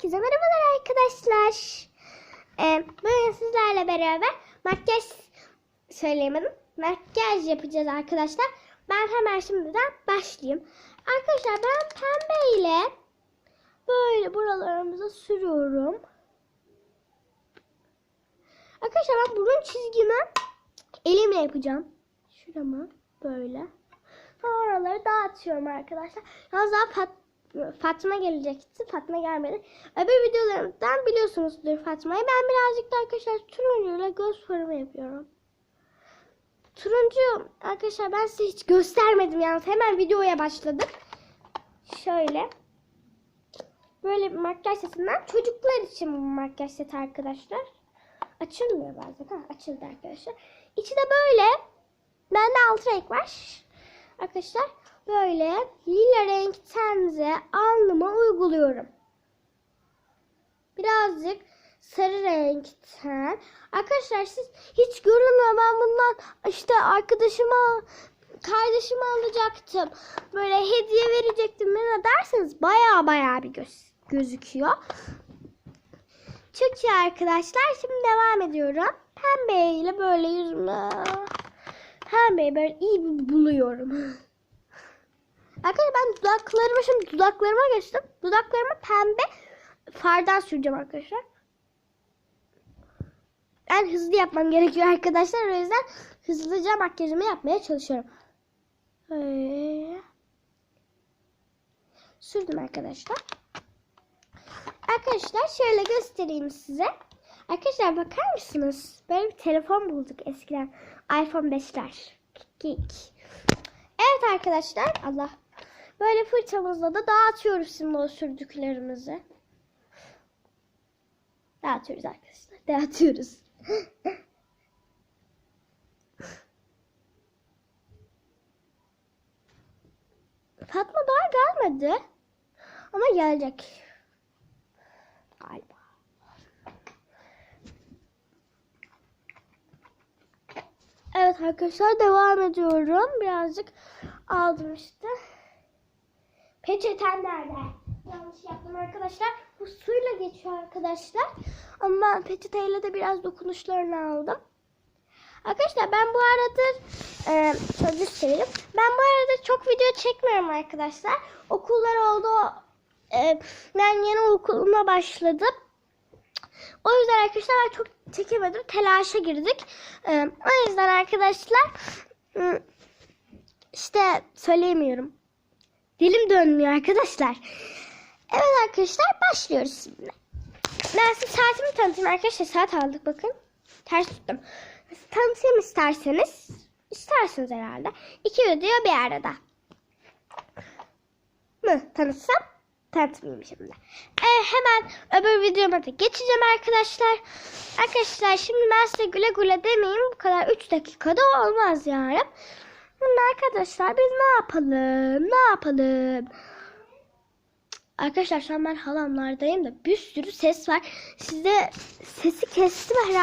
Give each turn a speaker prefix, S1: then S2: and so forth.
S1: Herkese merhabalar arkadaşlar. Ee, bugün sizlerle beraber makyaj söyleyemedim. Makyaj yapacağız arkadaşlar. Ben hemen şimdiden başlayayım. Arkadaşlar ben pembe ile böyle buralarımıza sürüyorum. Arkadaşlar ben burun çizgimi elimle yapacağım. Şurama böyle. Oraları dağıtıyorum arkadaşlar. Yalnız daha Fat Fatma gelecekti. Fatma gelmedi. Öbür videolarımdan biliyorsunuzdur Fatma'yı. Ben birazcık da arkadaşlar turuncuyla göz farımı yapıyorum. Turuncu arkadaşlar ben size hiç göstermedim yalnız. Hemen videoya başladık. Şöyle. Böyle bir makyaj setinden. Çocuklar için bu makyaj seti arkadaşlar. Açılmıyor bazen. Ha, açıldı arkadaşlar. İçi de böyle. Bende altı renk var. Arkadaşlar böyle lila renkten de alnıma uyguluyorum. Birazcık sarı renkten. Arkadaşlar siz hiç görünmüyor. Ben bundan işte arkadaşıma kardeşime alacaktım. Böyle hediye verecektim. Ne derseniz baya baya bir göz, gözüküyor. Çok iyi arkadaşlar. Şimdi devam ediyorum. Pembe ile böyle yüzüme pembeyi böyle iyi buluyorum. Arkadaşlar ben dudaklarıma şimdi dudaklarıma geçtim. Dudaklarıma pembe fardan süreceğim arkadaşlar. Ben hızlı yapmam gerekiyor arkadaşlar. O yüzden hızlıca makyajımı yapmaya çalışıyorum. Böyle. Sürdüm arkadaşlar. Arkadaşlar şöyle göstereyim size. Arkadaşlar bakar mısınız? Böyle bir telefon bulduk eskiden. iPhone 5'ler. Geek. Evet arkadaşlar. Allah. Böyle fırçamızla da dağıtıyoruz şimdi o sürdüklerimizi. Dağıtıyoruz arkadaşlar. Dağıtıyoruz. Fatma daha gelmedi. Ama gelecek. Galiba. Evet arkadaşlar devam ediyorum. Birazcık aldım işte. Peçeten nerede? Yanlış yaptım arkadaşlar. Bu suyla geçiyor arkadaşlar. Ama ben peçeteyle de biraz dokunuşlarını aldım. Arkadaşlar ben bu aradır e, şöyle göstereyim. Ben bu arada çok video çekmiyorum arkadaşlar. Okullar oldu. E, ben yeni okuluma başladım. O yüzden arkadaşlar ben çok çekemedim. Telaşa girdik. E, o yüzden arkadaşlar işte söyleyemiyorum. Dilim dönmüyor arkadaşlar. Evet arkadaşlar başlıyoruz şimdi. Ben size saatimi tanıtayım arkadaşlar. Saat aldık bakın. Ters tuttum. Tanıtayım isterseniz. İsterseniz herhalde. İki video bir arada. Mı tanıtsam? Tanıtmayayım şimdi. Ee, hemen öbür videoma da geçeceğim arkadaşlar. Arkadaşlar şimdi ben size güle güle demeyeyim. Bu kadar 3 dakikada olmaz yani. Arkadaşlar biz ne yapalım? Ne yapalım? Arkadaşlar şu an ben halamlardayım da bir sürü ses var. Size sesi kestim herhalde.